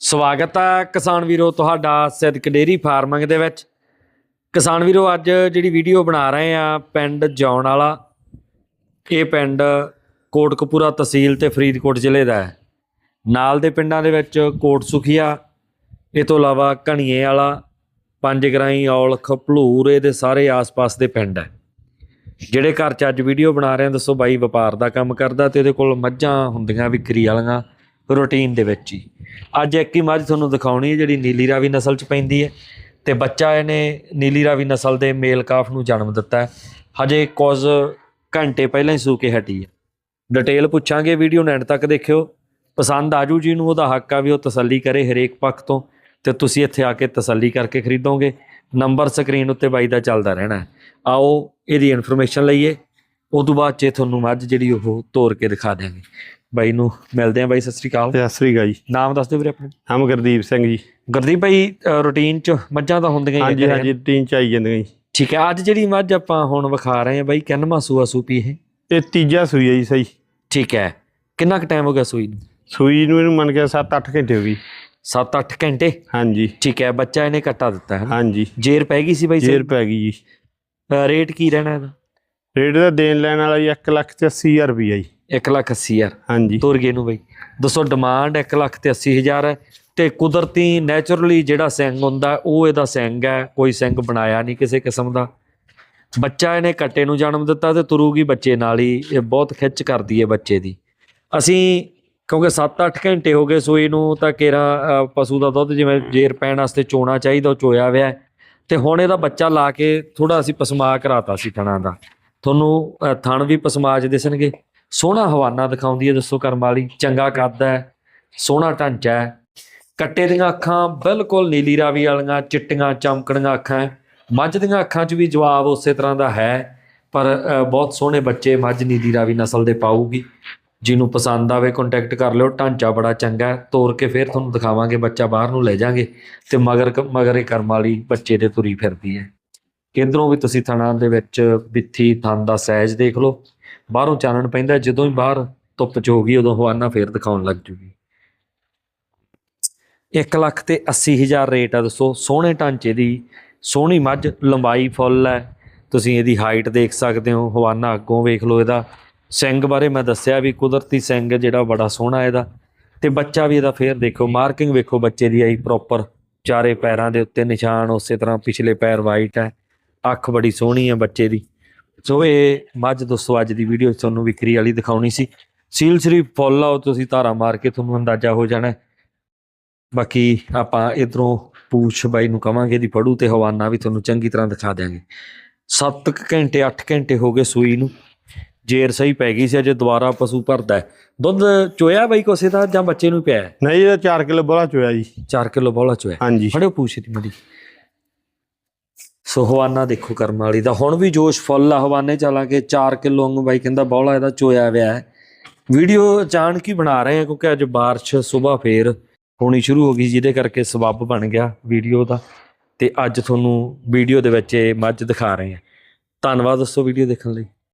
ਸਵਾਗਤ ਹੈ ਕਿਸਾਨ ਵੀਰੋ ਤੁਹਾਡਾ ਸਿੱਧਕ ਡੇਰੀ ਫਾਰਮਿੰਗ ਦੇ ਵਿੱਚ। ਕਿਸਾਨ ਵੀਰੋ, ਅੱਜ ਜਿਹੜੀ ਵੀਡੀਓ ਬਣਾ ਰਹੇ ਆ ਪਿੰਡ ਜੌਣ ਵਾਲਾ, ਇਹ ਪਿੰਡ ਕੋਟਕਪੂਰਾ ਤਹਿਸੀਲ ਤੇ ਫਰੀਦਕੋਟ ਜ਼ਿਲ੍ਹੇ ਦਾ ਹੈ। ਨਾਲ ਦੇ ਪਿੰਡਾਂ ਦੇ ਵਿੱਚ ਕੋਟ ਸੁਖੀਆ ਇਹ ਤੋਂ ਇਲਾਵਾ ਘਣੀਏ ਵਾਲਾ ਪੰਜ ਗਰਾਈ ਔਲਖ, ਭਲੂਰ, ਇਹਦੇ ਸਾਰੇ ਆਸ-ਪਾਸ ਦੇ ਪਿੰਡ ਹੈ। ਜਿਹੜੇ ਘਰ 'ਚ ਅੱਜ ਵੀਡੀਓ ਬਣਾ ਰਹੇ ਆ, ਦੱਸੋ ਬਾਈ, ਵਪਾਰ ਦਾ ਕੰਮ ਕਰਦਾ ਤੇ ਇਹਦੇ ਕੋਲ ਮੱਝਾਂ ਹੁੰਦੀਆਂ, ਵਿਕਰੀ ਵਾਲੀਆਂ ਰੂਟੀਨ ਦੇ ਵਿੱਚ ਹੀ। ਅੱਜ ਇੱਕ ਹੀ ਮੱਝ ਤੁਹਾਨੂੰ ਦਿਖਾਉਣੀ ਹੈ, ਜਿਹੜੀ ਨੀਲੀ ਰਾਵੀ ਨਸਲ 'ਚ ਪੈਂਦੀ ਹੈ। ਤੇ ਬੱਚਾ ਇਹਨੇ ਨੀਲੀ ਰਾਵੀ ਨਸਲ ਦੇ ਮੇਲ ਕਾਫ ਨੂੰ ਜਨਮ ਦਿੱਤਾ ਹੈ। ਹਜੇ ਕੁਝ ਘੰਟੇ ਪਹਿਲਾਂ ਹੀ ਸੂ ਕੇ ਹਟੀ ਹੈ। ਡਿਟੇਲ ਪੁੱਛਾਂਗੇ ਵੀਡੀਓ ਨੂੰ ਐਂਡ ਤੱਕ ਦੇਖਿਓ। ਪਸੰਦ ਆਜੂ ਜੀ ਨੂੰ, ਉਹਦਾ ਹੱਕ ਆ ਵੀ ਉਹ ਤਸੱਲੀ ਕਰੇ ਹਰੇਕ ਪੱਖ ਤੋਂ। ਤੇ ਤੁਸੀਂ ਇੱਥੇ ਆ ਕੇ ਤਸੱਲੀ ਕਰਕੇ ਖਰੀਦੋਗੇ। ਨੰਬਰ ਸਕਰੀਨ ਉੱਤੇ ਬਾਈ ਦਾ ਚੱਲਦਾ ਰਹਿਣਾ ਆਓ ਇਹਦੀ ਇਨਫੋਰਮੇਸ਼ਨ ਲਈਏ। ਉਸ ਤੋਂ ਬਾਅਦ ਚ ਤੁਹਾਨੂੰ ਮੱਝ ਜਿਹੜੀ ਉਹ ਤੋੜ ਕੇ ਦਿਖਾ ਦਿਆਂਗੇ। ਬਾਈ ਨੂੰ ਮਿਲਦੇ ਆਂ ਬਾਈ ਸਤਿ ਸ੍ਰੀ ਅਕਾਲ। ਸਤਿ ਸ੍ਰੀ ਅਕਾਲ ਜੀ। ਨਾਮ ਦੱਸ ਦਿਓ ਵੀਰੇ ਆਪਣਾ। ਹਮ ਗੁਰਦੀਪ ਸਿੰਘ ਜੀ। ਗੁਰਦੀਪ ਭਾਈ ਰੂਟੀਨ ਚ ਮੱਝਾਂ ਤਾਂ ਹੁੰਦੀਆਂ ਹੀ ਹਾਂਜੀ ਹਾਂਜੀ ਟੀਨ ਚ ਆਈ ਜਾਂਦੀਆਂ ਜੀ। ਠੀਕ ਹੈ ਅੱਜ ਜਿਹੜੀ ਮੱਝ ਆਪਾਂ ਹੁਣ ਵਿਖਾ ਰਹੇ ਹਾਂ ਬਾਈ ਕਿੰਨਵਾਂ ਸੂਆ ਸੂਪੀ ਇਹ? ਇਹ ਤੀਜਾ ਸੂਈ ਹੈ ਜੀ ਸਹੀ। ਠੀਕ ਹੈ ਕਿੰਨਾ ਕੁ ਟਾਈਮ ਹੋ ਗਿਆ ਸੂਈ ਨੂੰ? ਸੂਈ ਨੂੰ ਇਹਨੂੰ ਮੰਨ ਕੇ 7-8 ਘੰਟੇ ਹੋ ਗਈ 7-8 ਘੰਟੇ? ਹਾਂਜੀ। ਠੀਕ ਹੈ ਬੱਚਾ ਇਹਨੇ ਕੱਟਾ ਦਿੱਤਾ ਹੈ ਹਾਂਜੀ। ਜੇਰ ਪੈ ਗਈ ਸੀ ਬਾਈ ਜੇਰ ਪੈ ਗਈ ਜੀ। ਰੇਟ ਕੀ ਰਹਿਣਾ ਇਹਦਾ? ਰੇਟ ਦਾ ਦੇਣ ਲੈਣ ਵਾਲਾ ਜੀ 1 ਲੱਖ ਤੇ 80000 ਰੁਪਈਆ ਜੀ। 1 ਲੱਖ 80 ਹਜ਼ਾਰ। ਹਾਂਜੀ। ਤੁਰ ਗਏ ਨੂੰ ਬਈ। ਦੱਸੋ ਡਿਮਾਂਡ 1 ਲੱਖ ਤੇ 80 ਹਜ਼ਾਰ ਹੈ ਤੇ ਕੁਦਰਤੀ ਨੇਚਰਲੀ ਜਿਹੜਾ ਸਿੰਘ ਹੁੰਦਾ ਉਹ ਇਹਦਾ ਸਿੰਘ ਹੈ ਕੋਈ ਸਿੰਘ ਬਣਾਇਆ ਨਹੀਂ ਕਿਸੇ ਕਿਸਮ ਦਾ। ਬੱਚਾ ਇਹਨੇ ਕੱਟੇ ਨੂੰ ਜਨਮ ਦਿੱਤਾ ਤੇ ਤੁਰੂਗੀ ਬੱਚੇ ਨਾਲ ਹੀ। ਇਹ ਬਹੁਤ ਖਿੱਚ ਕਰਦੀ ਹੈ ਬੱਚੇ ਦੀ। ਅਸੀਂ ਕਿਉਂਕਿ 7-8 ਘੰਟੇ ਹੋ ਗਏ ਸੂਈ ਨੂੰ ਤਾਂ ਕੇਰਾ ਪਸ਼ੂ ਦਾ ਦੁੱਧ ਜਿਵੇਂ ਜੇਰ ਪੈਣ ਵਾਸਤੇ ਚੋਣਾ ਚਾਹੀਦਾ ਉਹ ਚੋਇਆ ਹੋਇਆ। ਤੇ ਹੁਣ ਇਹਦਾ ਬੱਚਾ ਲਾ ਕੇ ਥੋੜਾ ਅਸੀਂ ਪਸਮਾ ਕਰਾਤਾ ਸੀ ਥਣਾ ਦਾ। ਤੁਹਾਨੂੰ ਥਣ ਵੀ ਪਸਮਾਜ ਦਿਸਣਗੇ। ਸੋਹਣਾ ਹਵਾਨਾ ਦਿਖਾਉਂਦੀ ਹੈ, ਦੱਸੋ ਕਰਮ ਵਾਲੀ, ਚੰਗਾ ਕੱਦ ਹੈ, ਸੋਹਣਾ ਢਾਂਚਾ ਹੈ। ਕੱਟੇ ਦੀਆਂ ਅੱਖਾਂ ਬਿਲਕੁਲ ਨੀਲੀ ਰਾਵੀ ਵਾਲੀਆਂ, ਚਿੱਟੀਆਂ, ਚਮਕਣੀਆਂ ਅੱਖਾਂ ਹੈ। ਮੱਝ ਦੀਆਂ ਅੱਖਾਂ 'ਚ ਵੀ ਜਵਾਬ ਉਸੇ ਤਰ੍ਹਾਂ ਦਾ ਹੈ, ਪਰ ਬਹੁਤ ਸੋਹਣੇ ਬੱਚੇ ਮੱਝ ਨੀਲੀ ਰਾਵੀ ਨਸਲ ਦੇ ਪਾਊਗੀ। ਜਿਹਨੂੰ ਪਸੰਦ ਆਵੇ ਕੰਟੈਕਟ ਕਰ ਲਿਓ, ਢਾਂਚਾ ਬੜਾ ਚੰਗਾ ਹੈ। ਤੋਰ ਕੇ ਫਿਰ ਤੁਹਾਨੂੰ ਦਿਖਾਵਾਂਗੇ, ਬੱਚਾ ਬਾਹਰ ਨੂੰ ਲੈ ਜਾਾਂਗੇ। ਤੇ ਮਗਰ ਮਗਰ ਕਰਮ ਵਾਲੀ ਬੱਚੇ ਦੇ ਤੁਰੀ ਫਿਰਦੀ ਹੈ। ਇਧਰੋਂ ਵੀ ਤੁਸੀਂ ਥਣਾ ਦੇ ਵਿੱਚ ਬਿੱਥੀ ਥਣ ਦਾ ਸਾਈਜ਼ ਦੇਖ ਲਓ। ਬਾਹਰੋਂ ਚਾਨਣ ਪੈਂਦਾ, ਜਦੋਂ ਹੀ ਬਾਹਰ ਧੁੱਪ ਚ ਹੋਗੀ ਉਦੋਂ ਹਵਾਨਾ ਫੇਰ ਦਿਖਾਉਣ ਲੱਗ ਜੂਗੀ। 1 ਲੱਖ ਤੇ 80 ਹਜ਼ਾਰ ਰੇਟ ਆ ਦੱਸੋ, ਸੋਹਣੇ ਢਾਂਚੇ ਦੀ ਸੋਹਣੀ ਮੱਝ, ਲੰਬਾਈ ਫੁੱਲ ਹੈ। ਤੁਸੀਂ ਇਹਦੀ ਹਾਈਟ ਦੇਖ ਸਕਦੇ ਹੋ, ਹਵਾਨਾ ਅੱਗੋਂ ਵੇਖ ਲਓ ਇਹਦਾ। ਸਿੰਘ ਬਾਰੇ ਮੈਂ ਦੱਸਿਆ ਵੀ ਕੁਦਰਤੀ ਸਿੰਘ ਜਿਹੜਾ ਬੜਾ ਸੋਹਣਾ ਇਹਦਾ। ਤੇ ਬੱਚਾ ਵੀ ਇਹਦਾ ਫੇਰ ਦੇਖੋ ਮਾਰਕਿੰਗ ਵੇਖੋ ਬੱਚੇ ਦੀ ਆਈ ਪ੍ਰੋਪਰ ਚਾਰੇ ਪੈਰਾਂ ਦੇ ਉੱਤੇ ਨਿਸ਼ਾਨ, ਉਸੇ ਤਰ੍ਹਾਂ ਪਿਛਲੇ ਪੈਰ ਵਾਈਟ ਹੈ। ਅੱਖ ਬੜੀ ਸੋਹਣੀ ਹੈ ਬੱਚੇ ਦੀ। ਸੋ ਇਹ ਮੱਝ ਦੋਸਤੋ ਅੱਜ ਦੀ ਵੀਡੀਓ ਤੁਹਾਨੂੰ ਵਿਕਰੀ ਵਾਲੀ ਦਿਖਾਉਣੀ ਸੀ। ਸੀਲ ਸ਼ਰੀਫ ਫੁੱਲ ਆ ਉਹ ਤੁਸੀਂ ਧਾਰਾ ਮਾਰ ਕੇ ਤੁਹਾਨੂੰ ਅੰਦਾਜ਼ਾ ਹੋ ਜਾਣਾ। ਬਾਕੀ ਆਪਾਂ ਇਧਰੋਂ ਪੂਛ ਬਾਈ ਨੂੰ ਕਵਾਂਗੇ ਦੀ ਪੜੂ ਤੇ ਹਵਾਨਾ ਵੀ ਤੁਹਾਨੂੰ ਚੰਗੀ ਤਰ੍ਹਾਂ ਦਿਖਾ ਦਿਆਂਗੇ। 7 ਘੰਟੇ 8 ਘੰਟੇ ਹੋ ਗਏ ਸੂਈ ਨੂੰ। ਜੇਰ ਸਹੀ ਪੈ ਗਈ ਸੀ ਅਜੇ ਦੁਬਾਰਾ ਪਸ਼ੂ ਭਰਦਾ। ਦੁੱਧ ਚੋਇਆ ਬਾਈ ਕੋਸੇ ਦਾ ਜਾਂ ਬੱਚੇ ਨੂੰ ਪਿਆ? ਨਹੀਂ ਇਹਦਾ 4 ਕਿਲੋ ਬੋਲਾ ਚੋਇਆ ਜੀ। 4 ਕਿਲੋ ਬੋਲਾ ਚੋਇਆ। ਹਾਂਜੀ। ਫੜਿਓ ਪੂਛ ਦੀ ਮੜੀ। ਸੋ ਹਵਾਨਾ ਦੇਖੋ ਕਰਮ ਵਾਲੀ ਦਾ। ਹੁਣ ਵੀ ਜੋਸ਼ ਫੁੱਲ ਆ ਹਵਾਨੇ ਚਾਲਾਂਗੇ 4 ਕਿਲੋ ਅੰਗ ਬਾਈ ਕਹਿੰਦਾ ਬੌਲਾ ਇਹਦਾ ਚੋਇਆ ਹੋਇਆ ਹੈ। ਵੀਡੀਓ ਅਚਾਨਕ ਹੀ ਬਣਾ ਰਹੇ ਆ ਕਿਉਂਕਿ ਅੱਜ ਬਾਰਿਸ਼ ਸਵੇਰ ਫੇਰ ਹੋਣੀ ਸ਼ੁਰੂ ਹੋ ਗਈ, ਜਿਹਦੇ ਕਰਕੇ ਸਬੱਬ ਬਣ ਗਿਆ ਵੀਡੀਓ ਦਾ। ਤੇ ਅੱਜ ਤੁਹਾਨੂੰ ਵੀਡੀਓ ਦੇ ਵਿੱਚ ਇਹ ਮੱਝ ਦਿਖਾ ਰਹੇ ਆ ਧੰਨਵਾਦ ਦੋਸਤੋ ਵੀਡੀਓ ਦੇਖਣ ਲਈ।